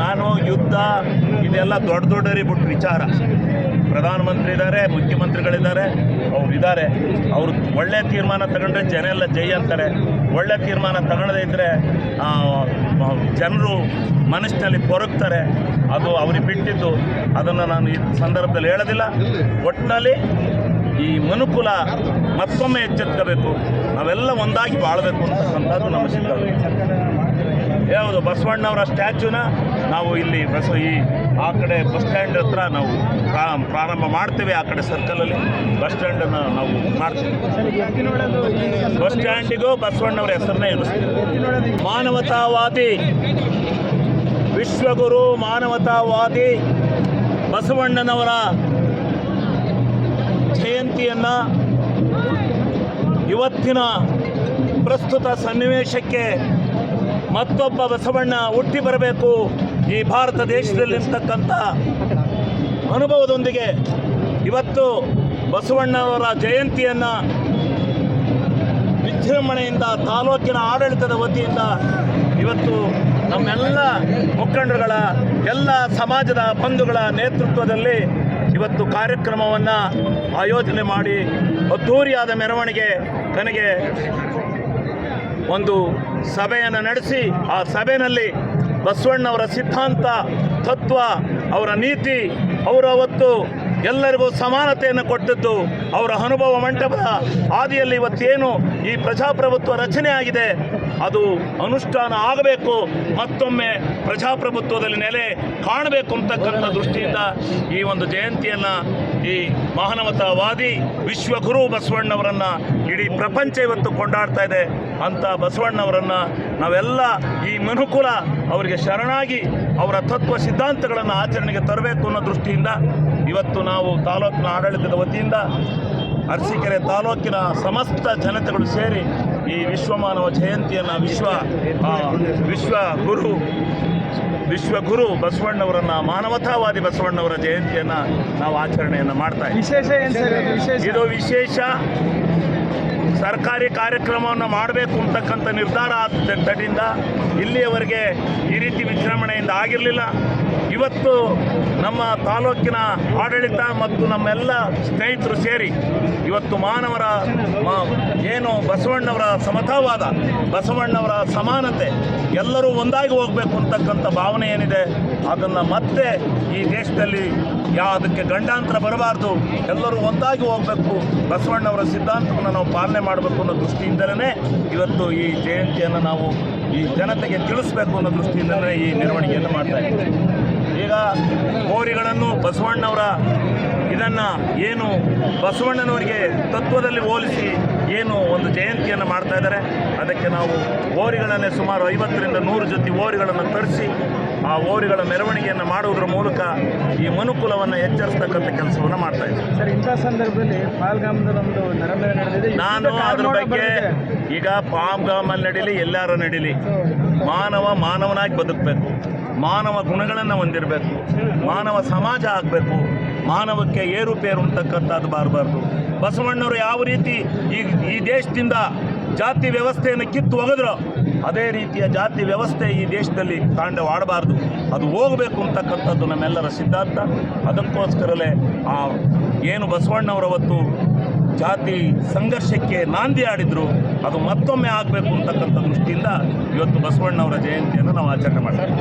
ನಾನು ಯುದ್ಧ, ಇದೆಲ್ಲ ದೊಡ್ಡ ದೊಡ್ಡರಿ ಬಿಟ್ಟು ವಿಚಾರ. ಪ್ರಧಾನಮಂತ್ರಿ ಇದ್ದಾರೆ ಮುಖ್ಯಮಂತ್ರಿಗಳಿದ್ದಾರೆ, ಅವ್ರು ಇದ್ದಾರೆ ಅವರು ಒಳ್ಳೆ ತೀರ್ಮಾನ ತಗೊಂಡ್ರೆ ಜನ ಎಲ್ಲ ಜೈ ಅಂತಾರೆ. ಒಳ್ಳೆ ತೀರ್ಮಾನ ತಗೊಳ್ಳದೇ ಇದ್ದರೆ ಜನರು ಮನಸ್ಸಿನಲ್ಲಿ ಕೊರಗ್ತಾರೆ ಅದು ಅವ್ರಿಗೆ ಬಿಟ್ಟಿದ್ದು. ಅದನ್ನು ನಾನು ಈ ಸಂದರ್ಭದಲ್ಲಿ ಹೇಳೋದಿಲ್ಲ. ಒಟ್ಟಿನಲ್ಲಿ ಈ ಮನುಕುಲ ಮತ್ತೊಮ್ಮೆ ಎಚ್ಚೆತ್ಕೋಬೇಕು. ನಾವೆಲ್ಲ ಒಂದಾಗಿ ಬಾಳಬೇಕು ಅಂತಕ್ಕಂಥದ್ದು ನಮ್ಮ ಸಿದ್ಧಾಂತ. ಯಾವುದು, ಬಸವಣ್ಣವರ ಸ್ಟ್ಯಾಚ್ಯೂನ ನಾವು ಇಲ್ಲಿ ಬಸ್ ಈ ಆ ಕಡೆ ಬಸ್ ಸ್ಟ್ಯಾಂಡ್ ಹತ್ರ ನಾವು ಪ್ರಾ- ಪ್ರಾರಂಭ ಮಾಡ್ತೇವೆ, ಆ ಕಡೆ ಸರ್ಕಲಲ್ಲಿ ಬಸ್ ಸ್ಟ್ಯಾಂಡನ್ನು ನಾವು ಮಾಡ್ತೀವಿ. ಬಸ್ ಸ್ಟ್ಯಾಂಡಿಗೂ ಬಸವಣ್ಣವರ ಹೆಸರನ್ನೇ ಇರಿಸ್ತೀವಿ. ಮಾನವತಾವಾದಿ, ವಿಶ್ವಗುರು ಮಾನವತಾವಾದಿ ಬಸವಣ್ಣನವರ ಜಯಂತಿಯನ್ನು ಇವತ್ತಿನ ಪ್ರಸ್ತುತ ಸನ್ನಿವೇಶಕ್ಕೆ ಮತ್ತೊಬ್ಬ ಬಸವಣ್ಣ ಹುಟ್ಟಿ ಬರಬೇಕು. ಈ ಭಾರತ ದೇಶದಲ್ಲಿರ್ತಕ್ಕಂಥ ಅನುಭವದೊಂದಿಗೆ ಇವತ್ತು ಬಸವಣ್ಣವರ ಜಯಂತಿಯನ್ನು ವಿಜೃಂಭಣೆಯಿಂದ ತಾಲೂಕಿನ ಆಡಳಿತದ ವತಿಯಿಂದ ಇವತ್ತು ನಮ್ಮೆಲ್ಲ ಮುಖಂಡರುಗಳ, ಎಲ್ಲ ಸಮಾಜದ ಬಂಧುಗಳ ನೇತೃತ್ವದಲ್ಲಿ ಇವತ್ತು ಕಾರ್ಯಕ್ರಮವನ್ನು ಆಯೋಜನೆ ಮಾಡಿ ಅದ್ದೂರಿಯಾದ ಮೆರವಣಿಗೆ ಕೊನೆಗೆ ಒಂದು ಸಭೆಯನ್ನು ನಡೆಸಿ ಆ ಸಭೆಯಲ್ಲಿ ಬಸವಣ್ಣವರ ಸಿದ್ಧಾಂತ, ತತ್ವ, ಅವರ ನೀತಿ, ಅವರ ಅವತ್ತು ಎಲ್ಲರಿಗೂ ಸಮಾನತೆಯನ್ನು ಕೊಟ್ಟದ್ದು ಅವರ ಅನುಭವ ಮಂಟಪದ ಆದಿಯಲ್ಲಿ ಇವತ್ತೇನು ಈ ಪ್ರಜಾಪ್ರಭುತ್ವ ರಚನೆ ಆಗಿದೆ, ಅದು ಅನುಷ್ಠಾನ ಆಗಬೇಕು, ಮತ್ತೊಮ್ಮೆ ಪ್ರಜಾಪ್ರಭುತ್ವದಲ್ಲಿ ನೆಲೆ ಕಾಣಬೇಕು ಅಂತಕ್ಕಂಥ ದೃಷ್ಟಿಯಿಂದ ಈ ಒಂದು ಜಯಂತಿಯನ್ನು ಈ ಮಹಾನವತಾವಾದಿ ವಿಶ್ವಗುರು ಬಸವಣ್ಣವರನ್ನು ಇಡೀ ಪ್ರಪಂಚ ಇವತ್ತು ಕೊಂಡಾಡ್ತಾ ಇದೆ. ಅಂಥ ಬಸವಣ್ಣವರನ್ನು ನಾವೆಲ್ಲ ಈ ಮನುಕುಲ ಅವರಿಗೆ ಶರಣಾಗಿ ಅವರ ತತ್ವ ಸಿದ್ಧಾಂತಗಳನ್ನು ಆಚರಣೆಗೆ ತರಬೇಕು ಅನ್ನೋ ದೃಷ್ಟಿಯಿಂದ ಇವತ್ತು ನಾವು ತಾಲೂಕಿನ ಆಡಳಿತದ ವತಿಯಿಂದ ಅರಸೀಕೆರೆ ತಾಲೂಕಿನ ಸಮಸ್ತ ಜನತೆಗಳು ಸೇರಿ ಈ ವಿಶ್ವಮಾನವ ಜಯಂತಿಯನ್ನು ವಿಶ್ವ ವಿಶ್ವ ಗುರು ವಿಶ್ವಗುರು ಬಸವಣ್ಣವರನ್ನ ಮಾನವತಾವಾದಿ ಬಸವಣ್ಣವರ ಜಯಂತಿಯನ್ನು ನಾವು ಆಚರಣೆಯನ್ನು ಮಾಡ್ತಾ ಇದ್ದೀವಿ. ವಿಶೇಷ ಇದು? ವಿಶೇಷ? ಸರ್ಕಾರಿ ಕಾರ್ಯಕ್ರಮವನ್ನು ಮಾಡಬೇಕು ಅಂತಕ್ಕಂಥ ನಿರ್ಧಾರ ಆದ ತಡಿಂದ ಇಲ್ಲಿಯವರೆಗೆ ಈ ರೀತಿ ವಿಜೃಂಭಣೆಯಿಂದ ಆಗಿರಲಿಲ್ಲ. ಇವತ್ತು ನಮ್ಮ ತಾಲೂಕಿನ ಆಡಳಿತ ಮತ್ತು ನಮ್ಮೆಲ್ಲ ಸ್ನೇಹಿತರು ಸೇರಿ ಇವತ್ತು ಮಾನವರ ಏನು ಬಸವಣ್ಣವರ ಸಮತಾವಾದ, ಬಸವಣ್ಣವರ ಸಮಾನತೆ ಎಲ್ಲರೂ ಒಂದಾಗಿ ಹೋಗಬೇಕು ಅಂತಕ್ಕಂಥ ಭಾವನೆ ಏನಿದೆ, ಅದನ್ನು ಮತ್ತೆ ಈ ದೇಶದಲ್ಲಿ ಯಾ, ಅದಕ್ಕೆ ಗಂಡಾಂತರ ಬರಬಾರ್ದು, ಎಲ್ಲರೂ ಒಂದಾಗಿ ಹೋಗಬೇಕು, ಬಸವಣ್ಣವರ ಸಿದ್ಧಾಂತವನ್ನು ನಾವು ಪಾಲನೆ ಮಾಡಬೇಕು ಅನ್ನೋ ದೃಷ್ಟಿಯಿಂದಲೇ ಇವತ್ತು ಈ ಜಯಂತಿಯನ್ನು ನಾವು ಈ ಜನತೆಗೆ ತಿಳಿಸ್ಬೇಕು ಅನ್ನೋ ದೃಷ್ಟಿಯಿಂದಲೇ ಈ ಮೆರವಣಿಗೆಯನ್ನು ಮಾಡ್ತಾ ಇದ್ದೀವಿ. ಬಸವಣ್ಣವರ ಇದನ್ನು ಏನು ಬಸವಣ್ಣನವರಿಗೆ ತತ್ವದಲ್ಲಿ ಹೋಲಿಸಿ ಏನು ಒಂದು ಜಯಂತಿಯನ್ನು ಮಾಡ್ತಾ ಇದ್ದಾರೆ. ಅದಕ್ಕೆ ನಾವು ಓರಿಗಳನ್ನೇ ಸುಮಾರು ಐವತ್ತರಿಂದ ನೂರು ಜೊತೆ ಓರಿಗಳನ್ನು ತರಿಸಿ ಆ ಓರಿಗಳ ಮೆರವಣಿಗೆಯನ್ನು ಮಾಡುವುದರ ಮೂಲಕ ಈ ಮನುಕುಲವನ್ನು ಎಚ್ಚರಿಸ್ತಕ್ಕಂಥ ಕೆಲಸವನ್ನು ಮಾಡ್ತಾ ಇದ್ದೀವಿ. ಸರ್ ಇಂಥ ಸಂದರ್ಭದಲ್ಲಿ ನಡೆದಿದೆ. ನಾನು ಅದ್ರ ಬಗ್ಗೆ. ಈಗ ಪಾಮ್ಗಾಮಲ್ಲಿ ನಡೀಲಿ ಎಲ್ಲಾರು ನಡೀಲಿ. ಮಾನವ ಮಾನವನಾಗಿ ಬದುಕಬೇಕು. ಮಾನವ ಗುಣಗಳನ್ನು ಹೊಂದಿರಬೇಕು. ಮಾನವ ಸಮಾಜ ಆಗಬೇಕು. ಮಾನವಕ್ಕೆ ಏರುಪೇರು ಅಂತಕ್ಕಂಥದ್ದು ಬಾರಬಾರ್ದು. ಬಸವಣ್ಣವರು ಯಾವ ರೀತಿ ಈ ಈ ದೇಶದಿಂದ ಜಾತಿ ವ್ಯವಸ್ಥೆಯನ್ನು ಕಿತ್ತು ಒಗೆದ್ರು, ಅದೇ ರೀತಿಯ ಜಾತಿ ವ್ಯವಸ್ಥೆ ಈ ದೇಶದಲ್ಲಿ ತಾಂಡವಾಡಬಾರ್ದು ಅದು ಹೋಗಬೇಕು ಅಂತಕ್ಕಂಥದ್ದು ನಮ್ಮೆಲ್ಲರ ಸಿದ್ಧಾಂತ. ಅದಕ್ಕೋಸ್ಕರಲೇ ಆ, ಏನು ಬಸವಣ್ಣವರವತ್ತು ಜಾತಿ ಸಂಘರ್ಷಕ್ಕೆ ನಾಂದಿ ಆಡಿದ್ರು, ಅದು ಮತ್ತೊಮ್ಮೆ ಆಗಬೇಕು ಅಂತಕ್ಕಂಥ ದೃಷ್ಟಿಯಿಂದ ಇವತ್ತು ಬಸವಣ್ಣವರ ಜಯಂತಿಯನ್ನು ನಾವು ಆಚರಣೆ ಮಾಡ್ತೀವಿ.